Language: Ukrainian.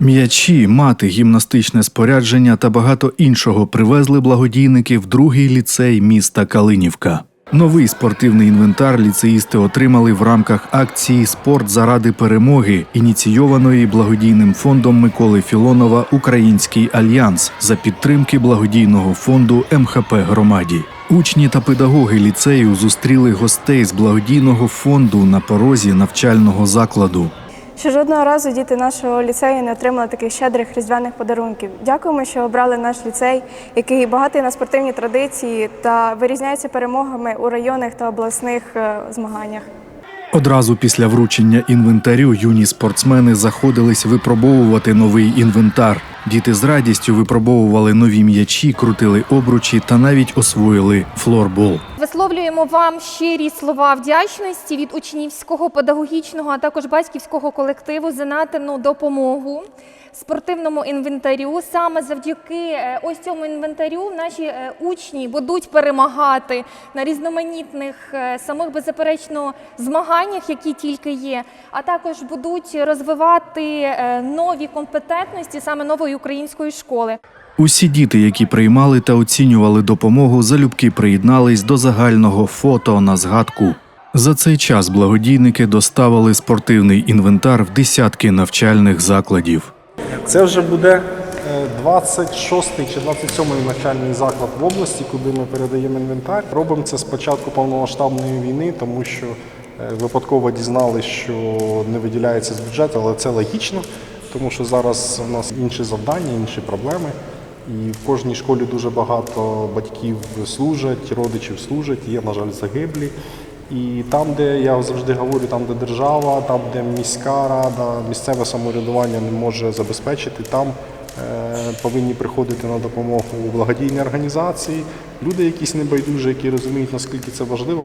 М'ячі, мати, гімнастичне спорядження та багато іншого привезли благодійники в другий ліцей міста Калинівка. Новий спортивний інвентар ліцеїсти отримали в рамках акції Спорт заради перемоги, ініційованої благодійним фондом Миколи Філонова Український альянс за підтримки благодійного фонду МХП громаді. Учні та педагоги ліцею зустріли гостей з благодійного фонду на порозі навчального закладу. Ще жодного разу діти нашого ліцею не отримали таких щедрих різдвяних подарунків. Дякуємо, що обрали наш ліцей, який багатий на спортивні традиції та вирізняється перемогами у районних та обласних е, змаганнях. Одразу після вручення інвентарю юні спортсмени заходились випробовувати новий інвентар. Діти з радістю випробовували нові м'ячі, крутили обручі та навіть освоїли флорбол. Висловлюємо вам щирі слова вдячності від учнівського, педагогічного, а також батьківського колективу за надану допомогу спортивному інвентарю. Саме завдяки е, ось цьому інвентарю наші е, учні будуть перемагати на різноманітних е, самих беззаперечно змаганнях, які тільки є, а також будуть розвивати нові компетентності саме нової української школи. Усі діти, які приймали та оцінювали допомогу, залюбки приєднались до загального фото на згадку. За цей час благодійники доставили спортивний інвентар в десятки навчальних закладів. Це вже буде е, 26-й чи 27-й навчальний заклад в області, куди ми передаємо інвентар. Робимо це з початку повномасштабної війни, тому що е, випадково дізналися, що не виділяється з бюджету, але це логічно, тому що зараз у нас інші завдання, інші проблеми. І в кожній школі дуже багато батьків служать, родичів служать, є, на жаль, загиблі. І там, де я завжди говорю, там, де держава, там, де міська рада, місцеве самоврядування не може забезпечити, там е, повинні приходити на допомогу благодійні організації, люди, якісь небайдужі, які розуміють, наскільки це важливо.